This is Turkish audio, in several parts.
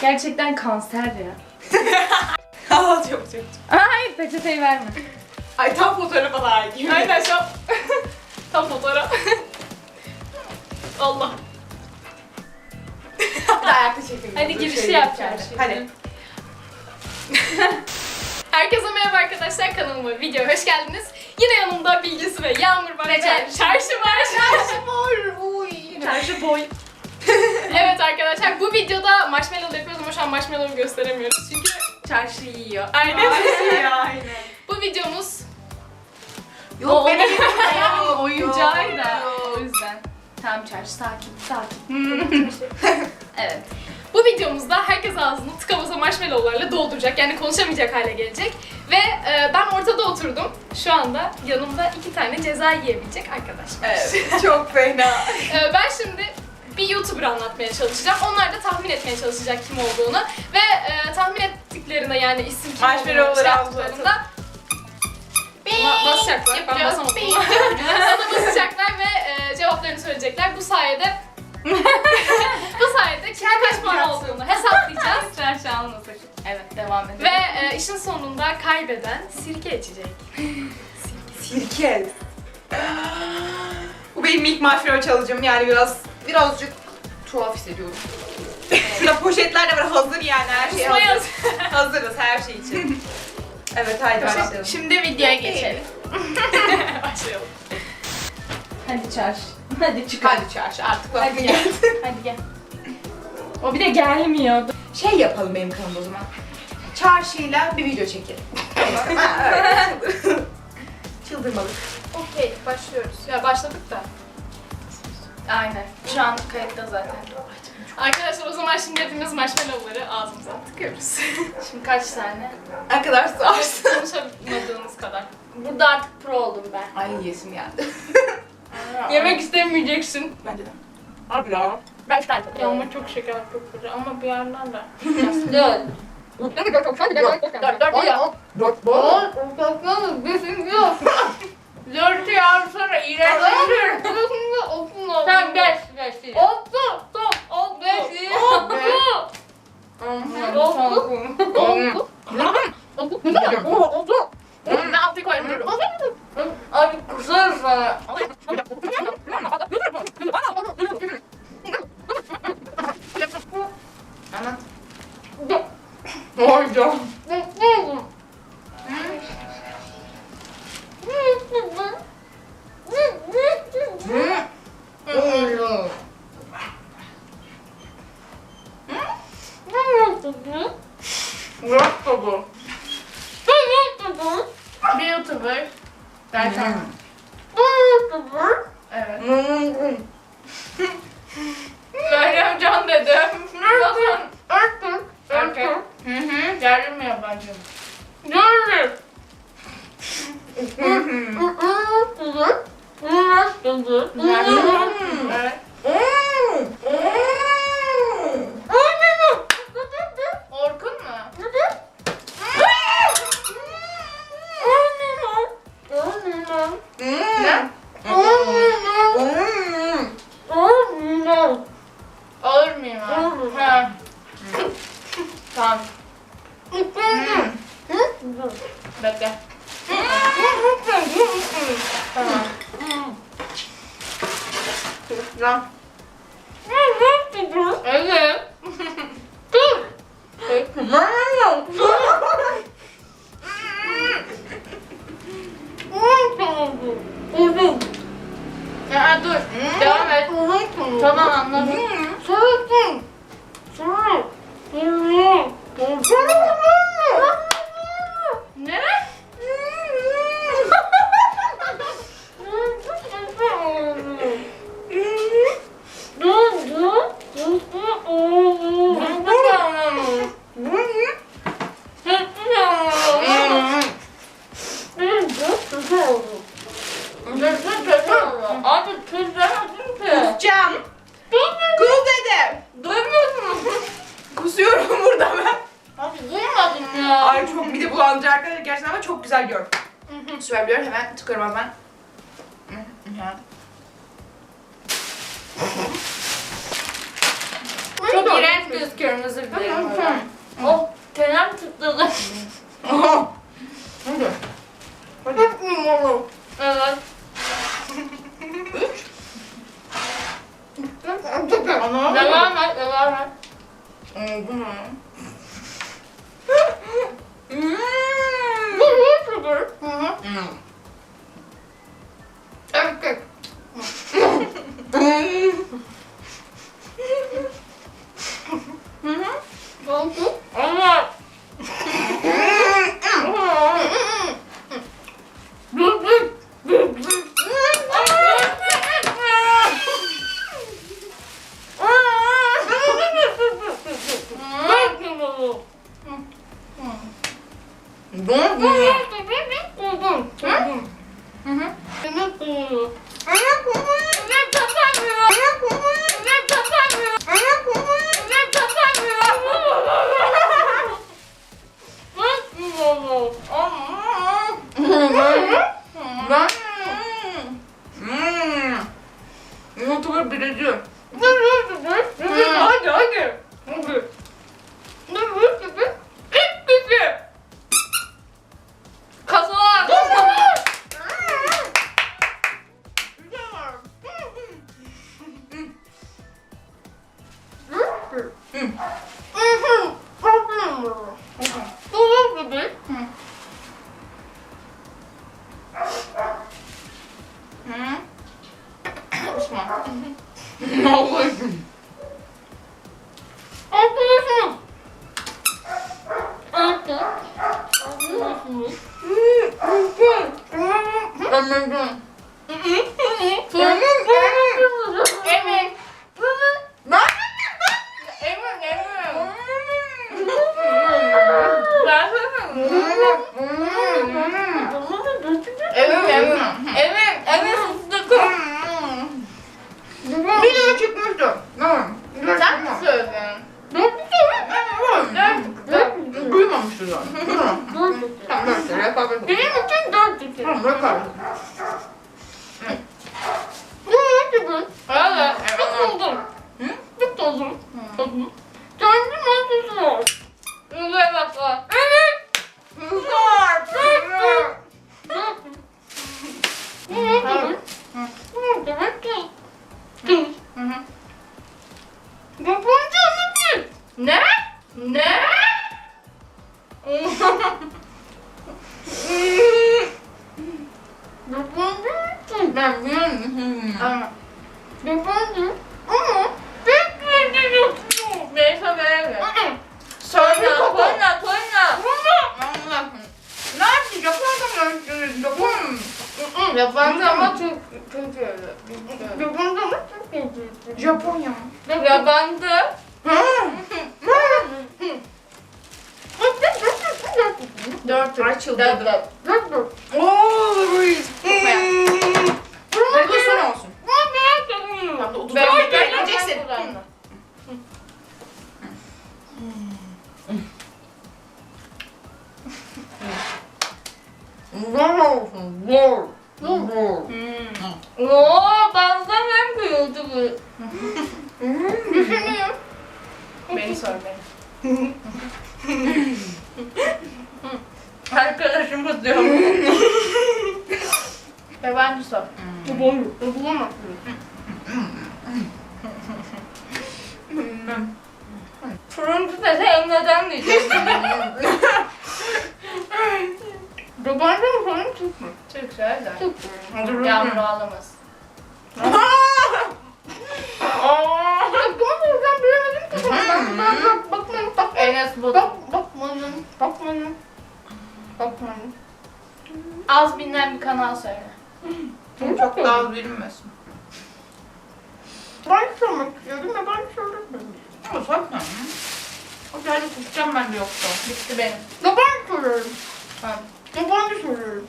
Gerçekten kanser ya. Aa çok çok. Hayır peçeteyi verme. Ay tam fotoğrafa layık. Aynen şu an. Tam fotoğraf. Allah. Ayakta çekin. Hadi girişi yapacağız şimdi. Hadi. Herkese merhaba arkadaşlar kanalıma video hoş geldiniz. Yine yanımda Bilgisi ve Yağmur var. Çarşı Çarşı. var. Çarşı var. Uy. Çarşı boy. Evet arkadaşlar bu videoda marshmallow yapıyoruz ama şu an marshmallow'u gösteremiyoruz. Çünkü Çarşı yiyor. aynen. Ay, aynen. bu videomuz Yok benim Ayağımın oyuncağı da Yok. o yüzden. Tamam çarşı sakin sakin. evet. Bu videomuzda herkes ağzını tıka basa marshmallowlarla dolduracak. Yani konuşamayacak hale gelecek. Ve e, ben ortada oturdum. Şu anda yanımda iki tane ceza yiyebilecek arkadaş var. Evet, çok fena. E, ben şimdi bir YouTuber anlatmaya çalışacağım. Onlar da tahmin etmeye çalışacak kim olduğunu. Ve e, tahmin ettiklerinde yani isim kim olduğunu Marshmallowları şey ağzına yaptıklarında ba- basacaklar. Ben Yapacağız. basamadım. Bana basacaklar ve e, cevaplarını söyleyecekler. Bu sayede bu sayede kimin kaç puan yapacaksın. olduğunu hesaplayacağız. Çarşı alma sakın. Evet devam edelim. Ve e, işin sonunda kaybeden sirke içecek. Sirke. Bu benim ilk marshmallow challenge'ım yani biraz birazcık tuhaf hissediyorum. Şurada poşetler de var hazır yani her şey hazır. Hazırız her şey için. Evet haydi başlayalım. Şimdi videoya geçelim. Başlayalım. Hadi çarşı. Hadi çık. Hadi çarşı artık vakti Hadi geldi. gel. Hadi gel. O bir de gelmiyordu. Şey yapalım benim kanalımda o zaman. Çarşıyla bir video çekelim. Ha, öyle. Çıldırmalık. Okey başlıyoruz. Ya başladık da. Aynen. Şu an kayıtta zaten. Arkadaşlar o zaman şimdi hepimiz marshmallowları ağzımıza tıkıyoruz. Şimdi kaç tane? Ne kadar sağ Konuşamadığınız kadar. Burada artık pro oldum ben. Ay yesim geldi. Yemek istemeyeceksin. Bence de. Abi ya. Ben tane Ya ama çok şeker çok güzel ama bir yerden de. Dört. Ne kadar çok hadi Dört, dört, dört ya. Dört bu. Yalnız bizim yok. Dört Bırak tabu. Bir YouTuber. Derken. Evet. Süper Girl. Süper Girl hemen tıkarım hemen. Çok iğrenç gözüküyorum özür dilerim. Oh tenem tutuldu. Hadi. Hadi. Evet. Üç. Devam et, devam et. Oldu mu? Dört iki. Tamam, Ben biliyorum. Ama Yabancı ama pek bilgi yok. neyse böyle. Söyle Toyna, kapı. toyna, toyna. Allah'ım. Ne mı öldürdün? Japon. Yabancı ama çok bilgi. Japonya. Yabancı. Ha. Dört. Dört, dört. Dört dört. Oy. Yapma. Bu da son olsun. Ben merak ediyorum. Tamam da otuz Ben- dakika ben- bekleyeceksin. ben- Zor olsun. Zor. Zor. Hmm. Oo, bazen hem kıyıldı bu. Düşünüyorum. Beni sor beni. Arkadaşımız diyor. Yabancı sor. Yabancı. Bulamazsın. Turuncu dese emneden diyeceğiz. Yabancı mı sorun Türk mü? Türk söyle. Türk. Hadi Yağmur ağlamaz. Aa, bunu soracağım bilemedim ki. Ben ben bak bakmadım bak Enes bu. bak bakmadım bakmadım bakmadım. Az bilinen bir kanal söyle. Çok daha az bilinmesin. Ben sormak istiyordum ya ben söylemedim. Ama sakın. O geldi tutacağım ben de yoksa. Bitti benim. Yabancı soruyorum. Tamam. Yabancı soruyorum.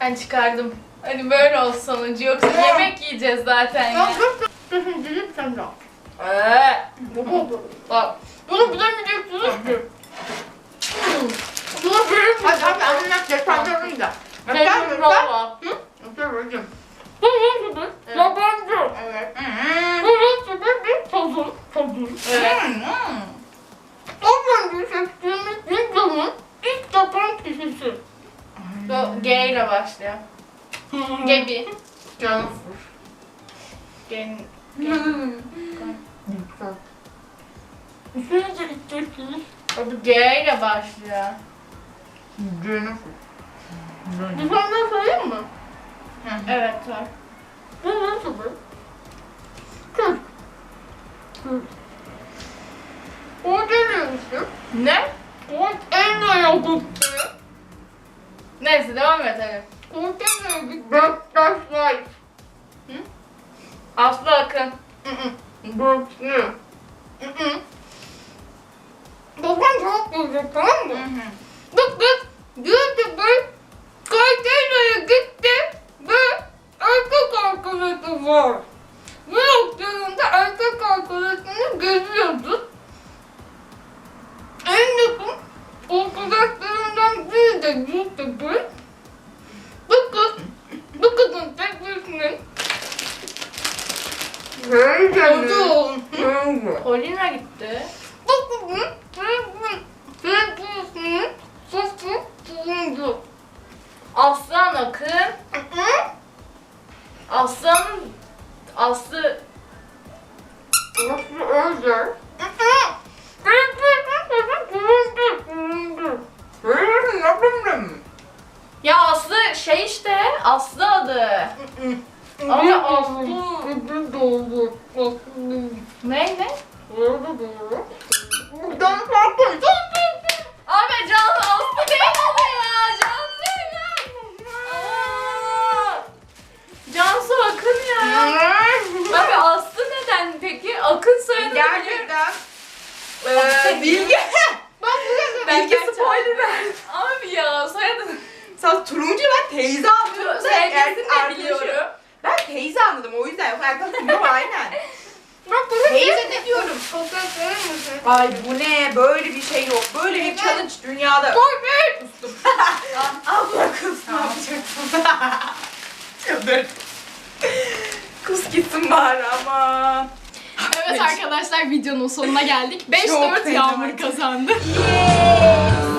Ben çıkardım. Hadi böyle olsun sonucu yoksa yemek yiyeceğiz zaten Ya ya. dört dört dedim sen de. al. Eee. Bak. Bunu bilemeyeceksiniz ki. Bunu bilemeyeceksiniz. Hadi hadi anlat detaylarını da. Peynir Göster rolla. göster. hocam. Bunun gibi evet. yabancı. Evet. Bunun gibi bir tadı tadı. Evet. Ondan önce seçtiğimiz videonun ilk yapan kişisi. Bu G ile başlıyor. Gebi. Canfur. Gen... Gen... İsmini de gideceksiniz. Bu G ile başlıyor. Canfur. Bir tane söyleyeyim mi? Evet var. Bu nasıl bu? Kız. Kız. O demiyormuşum. Ne? O en yakıttı. Neyse devam et hadi. O Oldu oğlum. Polina gitti. Bu kızın teklisinin sesi bulundu. Aslan Akın. Aslan'ın Aslı Nasıl özel? Ya Aslı şey işte Aslı adı. Ama Aslı. Ne ne? Buradan farklı. Abi Can Aslı değil ama ya Can değil Aa! Cansu Akın ya. Abi Aslı neden peki? Akın soyadı biliyorum. Gerçekten. Ee, Bilge. Ben Bilge gerçekten- spoiler ver. Abi ya soyadı Sen turuncu ben teyze anladım. Sen sevgilisini erkek de arkadaşı. biliyorum. Ben teyze anladım o yüzden. Yok arkadaşım yok aynen. Bak bunu Teyze ne diyorum? Fotoğraf verir misin? Ay bu ne? Böyle bir şey yok. Böyle bir challenge dünyada. Kustum. Abla kus ne yapacaksın? Çıldır. Kus gitsin bari ama. Evet arkadaşlar videonun sonuna geldik. 5-4 Çok Yağmur kazandı. Ama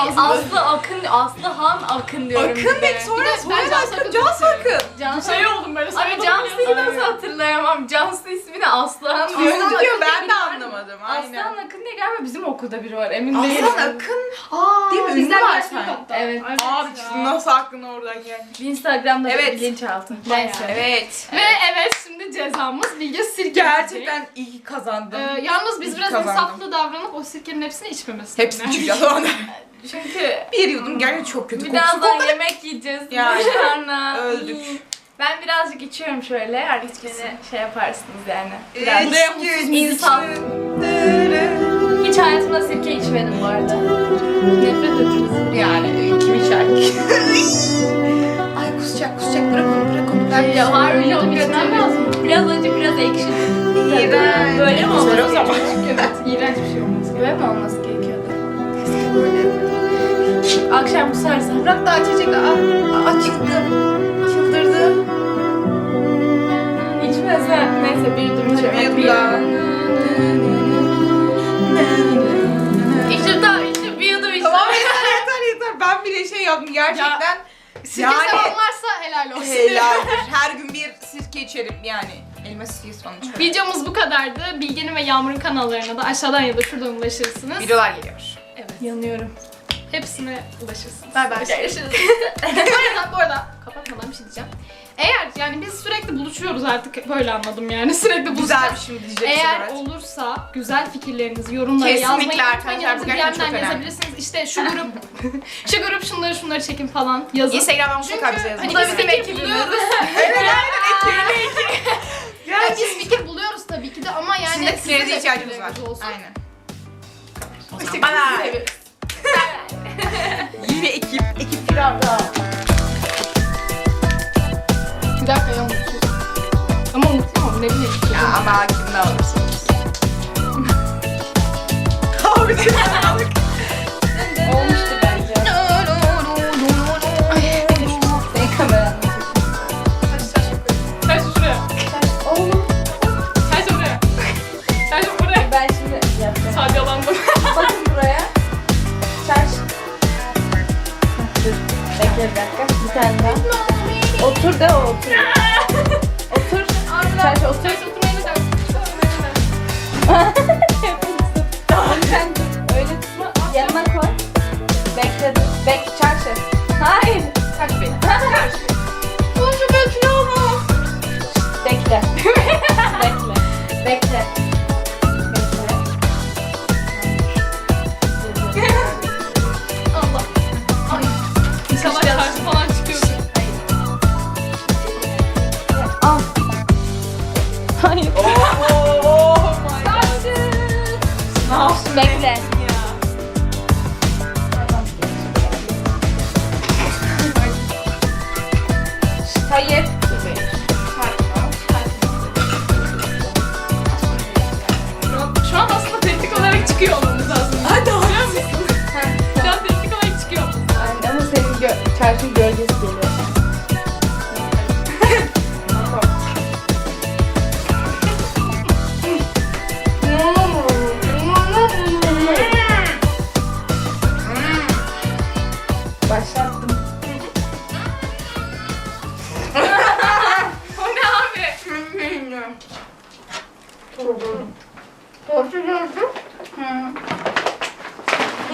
Ağzımda... Aslı Akın, Aslı Han Akın diyorum. Akın bir de. sonra Bir de ben sonra Cansu Akın. Cansu çok Akın. Cansu Şey oldum böyle. Abi sanki Cansu'yu nasıl hatırlayamam? Cansu ismini Aslıhan diyor. Aslan diyor ben Anlamadım. Aynen. Aslan Akın diye galiba bizim okulda biri var emin değilim. Aslan Akın. Aa, Değil mi? bizden var sanki. hatta. Evet. Abi ya. nasıl aklına oradan geldi? Bir Instagram'da Evet. evet. bilinçaltı. Neyse. Evet. Ve evet şimdi cezamız Bilge Sirke Gerçekten iyi kazandım. Ee, yalnız biz biraz Kazandım. insaflı davranıp o sirkenin hepsini içmemesi. Hepsini çıkacağız o anda. Çünkü Bir yudum gerçekten çok kötü birazdan kokusu. yemek yiyeceğiz. Yani. Makarna. Öldük. Ben birazcık içiyorum şöyle. Artık beni şey yaparsınız yani. Biraz. Buraya mutsuz insan. Hiç hayatımda sirke içmedim bu arada. Nefret ederiz. Yani kim içer ki? Ay kusacak kusacak bırak onu bırak onu. Ben Ya harbi çok Yok, kötü. lazım. Biraz acı biraz ekşi. İğrenç. Böyle mi Güzel olması o zaman. gerekiyor? Evet, iğrenç bir şey olmaz. Böyle mi olması gerekiyordu? Akşam kusarsa. Bırak da açacak. Aa, aa çıktı. Çıldırdı. İçmesen. Neyse bir yudum içiyorum. Bir yudum daha. İçtim daha içtim bir yudum içtim. Tamam yeter yeter yeter. Ben bile şey yaptım gerçekten. Sirke Yani- seven varsa helal olsun. Helaldir. Her gün bir sirke içerim yani. Elma sirkesi falan içerim. Videomuz bu kadardı. Bilge'nin ve Yağmur'un kanallarına da aşağıdan ya da şuradan ulaşırsınız. Videolar geliyor. Evet. Yanıyorum. Hepsine ulaşırsınız. Bay bay. Görüşürüz. bu arada, bu arada kapatmadan bir şey diyeceğim. Eğer yani biz sürekli buluşuyoruz artık böyle anladım yani sürekli Güzel bir şey diyeceksin Eğer evet. olursa güzel fikirlerinizi yorumlara Kesinlikle yazmayı arkadaşlar, unutmayın. bu gerçekten DM'den çok önemli. yazabilirsiniz. İşte şu grup şu grup şunları şunları çekin falan yazın. Instagram'dan Çünkü mutlaka bize yazın. hani Bu da biz bizim fikir ekibimiz. buluyoruz. Evet aynen ekibine Yani biz fikir buluyoruz tabii ki de ama yani Sizin de fikirlerinize ihtiyacımız var. fikirleriniz olsun. Aynen. Seviyoruz. Yine ekip, ekip. Bir dakika ya mutsuz. Ama mutluyum ne bileyim. Ya ama kimden olursanız. Abi. Olmuştu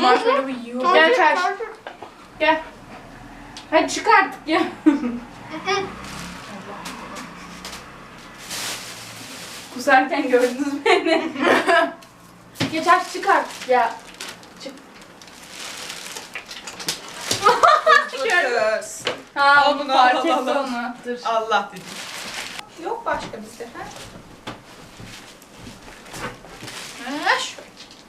Marshmallow yiyor. Gel çarş. Gel. Hadi çık artık ya. Kusarken gördünüz beni? Geç aç çık artık ya. Ha Al onu bunu, fark al, etti al, al. onu. Dur. Allah dedim. Yok başka bizde. Ha? Ha,